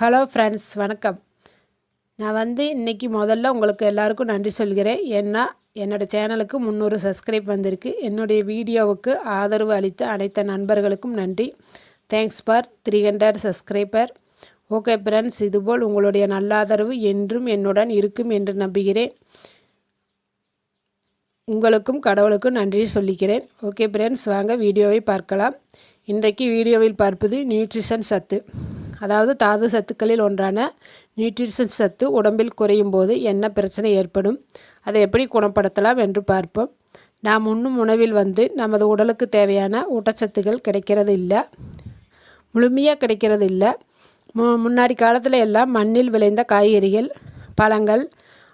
Hello friends வணக்கம். நான் வந்து இன்றைக்கி முதல்ல உங்களுக்கு எல்லாருக்கும் நன்றி சொல்கிறேன். ஏன்னா என்னோடய சேனலுக்கு முந்நூறு சப்ஸ்கிரைப் வந்திருக்கு. என்னுடைய வீடியோவுக்கு ஆதரவு அளித்த அனைத்து நண்பர்களுக்கும் நன்றி. Thanks for three hundred subscriber okay friends இதுபோல் உங்களுடைய நல்ல ஆதரவு என்றும் என்னுடன் இருக்கும் என்று நம்புகிறேன். உங்களுக்கும் கடவுளுக்கும் நன்றி சொல்லிக்கிறேன். ஓகே ஃப்ரெண்ட்ஸ் வாங்க வீடியோவை பார்க்கலாம். இன்றைக்கு வீடியோவில் பார்ப்பது நியூட்ரிஷன் சத்து. அதாவது தாது சத்துக்களில் ஒன்றான நியூட்ரிஷன் சத்து உடம்பில் குறையும் போது என்ன பிரச்சனை ஏற்படும்? அதை எப்படி குணப்படுத்தலாம் என்று பார்ப்போம். நாம் உண்ணும் உணவில் வந்து நமது உடலுக்கு தேவையான ஊட்டச்சத்துக்கள் கிடைக்கிறது இல்லை. முழுமையாக கிடைக்கிறது இல்லை. மு முன்னாடி காலத்தில் எல்லாம் மண்ணில் விளைந்த காய்கறிகள் பழங்கள்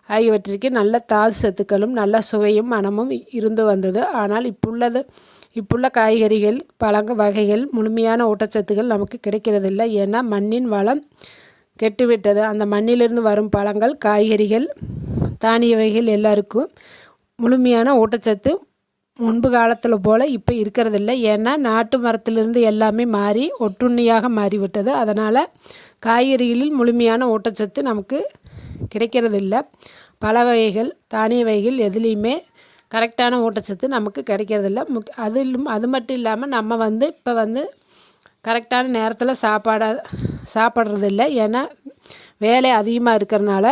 ஆகியவற்றிற்கு நல்ல தாது சத்துக்களும் நல்ல சுவையும் மனமும் இருந்து வந்தது. ஆனால் இப்புள்ளது இப்புள்ள காய்கறிகள் பழங்க வகைகள் முழுமையான ஊட்டச்சத்துகள் நமக்கு கிடைக்கிறதில்ல. ஏன்னா மண்ணின் வளம் கெட்டுவிட்டது. அந்த மண்ணிலிருந்து வரும் பழங்கள் காய்கறிகள் தானிய வகைகள் எல்லாருக்கும் முழுமையான ஊட்டச்சத்து முன்பு காலத்தில் போல் இப்போ இருக்கிறதில்ல. ஏன்னா நாட்டு மரத்திலிருந்து எல்லாமே மாறி ஒட்டுண்ணியாக மாறிவிட்டது. அதனால் காய்கறிகளில் முழுமையான ஊட்டச்சத்து நமக்கு கிடைக்கிறதில்ல. பல வகைகள் தானிய வகைகள் எதுலேயுமே கரெக்டான ஊட்டச்சத்து நமக்கு கிடைக்கிறதில்ல. முக் அது அது மட்டும் இல்லாமல் நம்ம வந்து இப்போ வந்து கரெக்டான நேரத்தில் சாப்பாட சாப்பிட்றதில்ல. ஏன்னா வேலை அதிகமாக இருக்கிறனால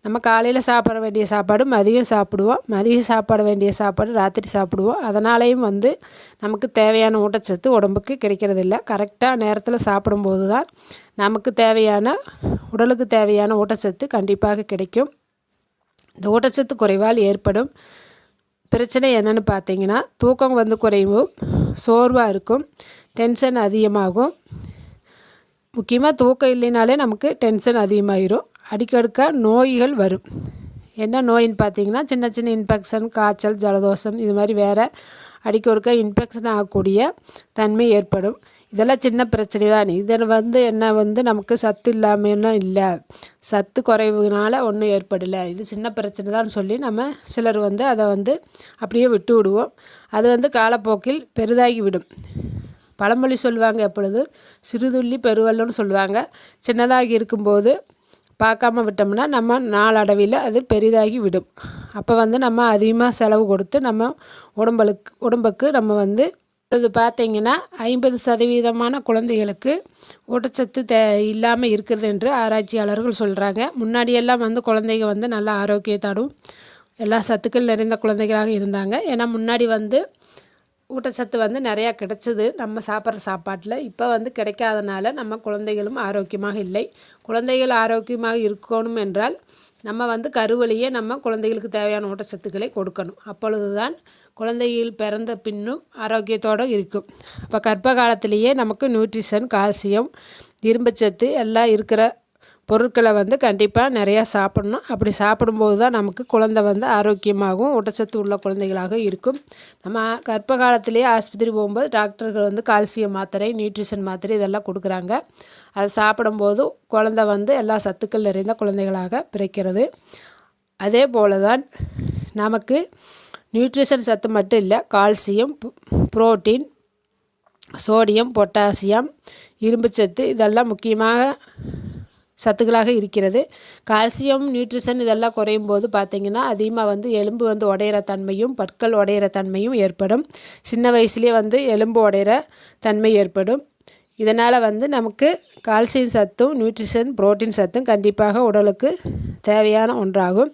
நம்ம காலையில் சாப்பிட வேண்டிய சாப்பாடு மதியம் சாப்பிடுவோம். மதியம் சாப்பிட வேண்டிய சாப்பாடு ராத்திரி சாப்பிடுவோம். அதனாலேயும் வந்து நமக்கு தேவையான ஊட்டச்சத்து உடம்புக்கு கிடைக்கிறதில்ல. கரெக்டாக நேரத்தில் சாப்பிடும்போது தான் நமக்கு தேவையான உடலுக்கு தேவையான ஊட்டச்சத்து கண்டிப்பாக கிடைக்கும். இந்த ஊட்டச்சத்து குறைவால் ஏற்படும். பிரச்சனை என்னென்னு பார்த்தீங்கன்னா தூக்கம் வந்து குறையும் சோர்வாக இருக்கும் டென்ஷன் அதிகமாகும். முக்கியமாக தூக்கம் இல்லைனாலே நமக்கு டென்ஷன் அதிகமாகிடும் அடிக்கடுக்காக நோய்கள் வரும். என்ன நோயின்னு பார்த்தீங்கன்னா சின்ன சின்ன இன்ஃபெக்ஷன் காய்ச்சல் ஜலதோஷம் இது மாதிரி வேறு அடிக்கொருக்க இன்ஃபெக்ஷன் ஆகக்கூடிய தன்மை ஏற்படும். இதெல்லாம் சின்ன பிரச்சனை தான் இதில் வந்து என்ன வந்து நமக்கு சத்து இல்லாமன்னா இல்லை. சத்து குறைவுனால ஒன்றும் ஏற்படலை. இது சின்ன பிரச்சனை தான் சொல்லி நம்ம சிலர் வந்து அதை வந்து அப்படியே விட்டு விடுவோம். அது வந்து காலப்போக்கில் பெரிதாகி விடும். பழமொழி சொல்லுவாங்க எப்பொழுது? சிறுதுள்ளி பெருவல்லன்னு சொல்லுவாங்க. சின்னதாகி இருக்கும்போது பார்க்காம விட்டோம்னா நம்ம நாளடைவில் அது பெரிதாகி விடும். அப்போ வந்து நம்ம அதிகமாக செலவு கொடுத்து நம்ம உடம்பளுக்கு உடம்புக்கு நம்ம வந்து இது பார்த்தீங்கன்னா ஐம்பது சதவீதமான குழந்தைகளுக்கு ஊட்டச்சத்து தே இல்லாமல் இருக்கிறது என்று ஆராய்ச்சியாளர்கள் சொல்கிறாங்க முன்னாடியெல்லாம் வந்து குழந்தைங்க வந்து நல்லா ஆரோக்கியத்தோடும் எல்லா சத்துக்கள் நிறைந்த குழந்தைகளாக இருந்தாங்க. ஏன்னா முன்னாடி வந்து ஊட்டச்சத்து வந்து நிறையா கிடச்சிது. நம்ம சாப்பிட்ற சாப்பாட்டில். இப்போ வந்து கிடைக்காதனால நம்ம குழந்தைகளும் ஆரோக்கியமாக இல்லை. குழந்தைகள் ஆரோக்கியமாக இருக்கணும் என்றால் நம்ம வந்து கருவழியே நம்ம குழந்தைகளுக்கு தேவையான ஊட்டச்சத்துக்களை கொடுக்கணும். அப்பொழுது தான் குழந்தைகள் பிறந்த பின்னும் ஆரோக்கியத்தோடு இருக்கும். அப்போ கர்ப்ப காலத்திலேயே நமக்கு நியூட்ரிஷன் கால்சியம் இரும்புச்சத்து எல்லாம் இருக்கிற பொருட்களை வந்து கண்டிப்பாக நிறையா சாப்பிட்ணும். அப்படி சாப்பிடும்போது தான் நமக்கு குழந்த வந்து ஆரோக்கியமாகவும் ஊட்டச்சத்து உள்ள குழந்தைகளாக இருக்கும். நம்ம கர்ப்ப காலத்திலேயே ஆஸ்பத்திரி போகும்போது டாக்டர்கள் வந்து கால்சியம் மாத்திரை நியூட்ரிஷன் மாத்திரை இதெல்லாம் கொடுக்குறாங்க. அதை சாப்பிடும்போது குழந்த வந்து எல்லா சத்துக்கள் நிறைந்த குழந்தைகளாக பிறக்கிறது. அதே போல் தான் நமக்கு நியூட்ரிஷன் சத்து மட்டும் இல்லை கால்சியம் புரோட்டீன் சோடியம் பொட்டாசியம் இரும்புச்சத்து இதெல்லாம் முக்கியமாக சத்துக்களாக இருக்கிறது. கால்சியம் நியூட்ரிஷன் இதெல்லாம் குறையும் போது பார்த்திங்கன்னா அதிகமாக வந்து எலும்பு வந்து உடையிற தன்மையும் பற்கள் உடையிற தன்மையும் ஏற்படும். சின்ன வயசுலேயே வந்து எலும்பு உடையிற தன்மை ஏற்படும். இதனால் வந்து நமக்கு கால்சியம் சத்தும் நியூட்ரிஷன் புரோட்டீன் சத்தும் கண்டிப்பாக உடலுக்கு தேவையான ஒன்றாகும்.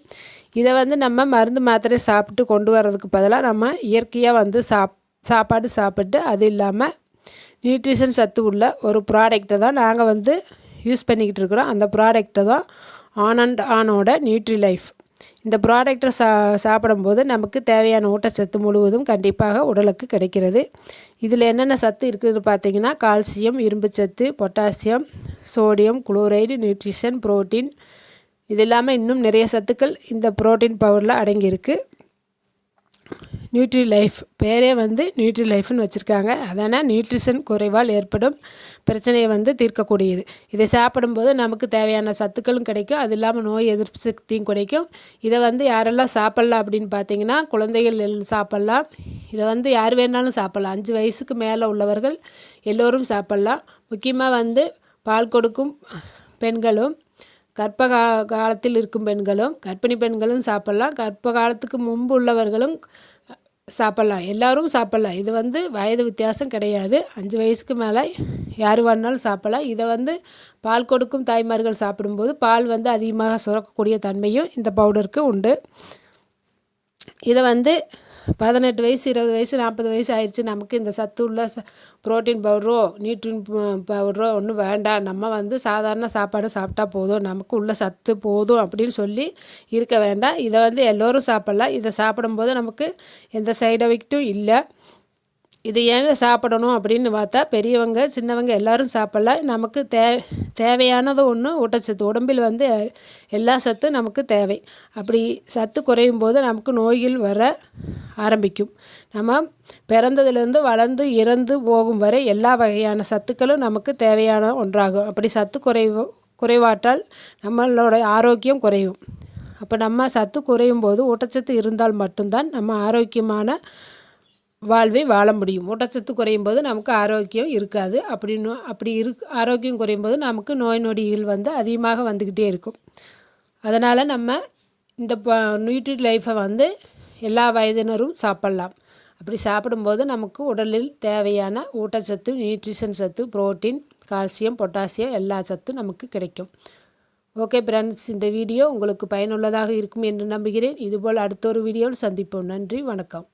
இதை வந்து நம்ம மருந்து மாத்திரை சாப்பிட்டு கொண்டு வர்றதுக்கு பதிலாக நம்ம இயற்கையாக வந்து சாப் சாப்பாடு சாப்பிட்டு அது இல்லாமல் நியூட்ரிஷன் சத்து உள்ள ஒரு ப்ராடக்டை தான் நாங்கள் வந்து யூஸ் பண்ணிக்கிட்டு இருக்கிறோம். அந்த ப்ராடக்ட்டை தான் ஆன் அண்ட் ஆனோட நியூட்ரி லைஃப் இந்த ப்ராடக்டை சா சாப்பிடும்போது நமக்கு தேவையான ஊட்டச்சத்து முழுவதும் கண்டிப்பாக உடலுக்கு கிடைக்கிறது. இதில் என்னென்ன சத்து இருக்குதுன்னு பார்த்தீங்கன்னா கால்சியம் இரும்பு சத்து potassium sodium chloride nutrition protein இது இல்லாமல் இன்னும் நிறைய சத்துக்கள் இந்த புரோட்டீன் பவரில் அடங்கியிருக்கு. நியூட்ரி லைஃப் பேரே வந்து நியூட்ரி லைஃப்னு வச்சுருக்காங்க. அதனால் நியூட்ரிஷன் குறைவால் ஏற்படும் பிரச்சனையை வந்து தீர்க்கக்கூடியது. இதை சாப்பிடும்போது நமக்கு தேவையான சத்துக்களும் கிடைக்கும். அது இல்லாமல் நோய் எதிர்ப்பு சக்தியும் கிடைக்கும் இதை வந்து யாரெல்லாம் சாப்பிட்லாம் அப்படின்னு பார்த்தீங்கன்னா குழந்தைகள் சாப்பிட்லாம். இதை வந்து யார் வேணாலும் சாப்பிட்லாம். அஞ்சு வயசுக்கு மேலே உள்ளவர்கள் எல்லோரும் சாப்பிட்லாம். முக்கியமாக வந்து பால் கொடுக்கும் பெண்களும் கர்ப்ப கா காலத்தில் இருக்கும் பெண்களும் கர்ப்பிணி பெண்களும் சாப்பிட்லாம். கர்ப்ப காலத்துக்கு முன்பு உள்ளவர்களும் சாப்பிட்லாம். எல்லோரும் சாப்பிட்லாம். இது வந்து வயது வித்தியாசம் கிடையாது. அஞ்சு வயசுக்கு மேலே யார் வேணாலும் சாப்பிட்லாம். இதை வந்து பால் கொடுக்கும் தாய்மார்கள் சாப்பிடும்போது பால் வந்து அதிகமாக சுரக்கக்கூடிய தன்மையும் இந்த பவுடருக்கு உண்டு. இதை வந்து பதினெட்டு வயசு இருபது வயசு நாற்பது வயசு ஆயிடுச்சு நமக்கு இந்த சத்து உள்ள ப்ரோட்டீன் பவுடரோ நியூட்ரின் பவுடரோ ஒன்றும் வேண்டாம். நம்ம வந்து சாதாரண சாப்பாடு சாப்பிட்டா போதும். நமக்கு உள்ள சத்து போதும் அப்படின்னு சொல்லி இருக்க வேண்டாம். இதை வந்து எல்லோரும் சாப்பிட்லாம். இதை சாப்பிடும்போது நமக்கு எந்த சைடு எஃபெக்ட்டும் இல்லை. இது ஏன் சாப்பிடணும் அப்படின்னு பார்த்தா பெரியவங்க சின்னவங்க எல்லோரும் சாப்பிட்லாம். நமக்கு தே தேவையானது ஒன்று ஊட்டச்சத்து. உடம்பில் வந்து எல்லா சத்தும் நமக்கு தேவை. அப்படி சத்து குறையும் போது நமக்கு நோய்கள் வர ஆரம்பிக்கும். நம்ம பிறந்ததுலேருந்து வளர்ந்து இறந்து போகும் வரை எல்லா வகையான சத்துக்களும் நமக்கு தேவையான ஒன்றாகும். அப்படி சத்து குறைவு குறைவாட்டால் நம்மளோட ஆரோக்கியம் குறையும். அப்போ நம்ம சத்து குறையும் போது ஊட்டச்சத்து இருந்தால் மட்டும்தான் நம்ம ஆரோக்கியமான வாழ்வை வாழ முடியும். ஊட்டச்சத்து குறையும் போது நமக்கு ஆரோக்கியம் இருக்காது. அப்படின்னு அப்படி இருக் ஆரோக்கியம் குறையும் போது நமக்கு நோய் நொடிகள் வந்து அதிகமாக வந்துக்கிட்டே இருக்கும். அதனால் நம்ம இந்த ப நியூட்ரி லைஃப்பை வந்து எல்லா வயதினரும் சாப்பிட்லாம். அப்படி சாப்பிடும்போது நமக்கு உடலில் தேவையான ஊட்டச்சத்து நியூட்ரிஷன் சத்து புரோட்டீன் கால்சியம் பொட்டாசியம் எல்லா சத்தும் நமக்கு கிடைக்கும். ஓகே ஃப்ரெண்ட்ஸ் இந்த வீடியோ உங்களுக்கு பயனுள்ளதாக இருக்கும் என்று நம்புகிறேன். இதுபோல் அடுத்த ஒரு வீடியோவில் சந்திப்போம். நன்றி வணக்கம்.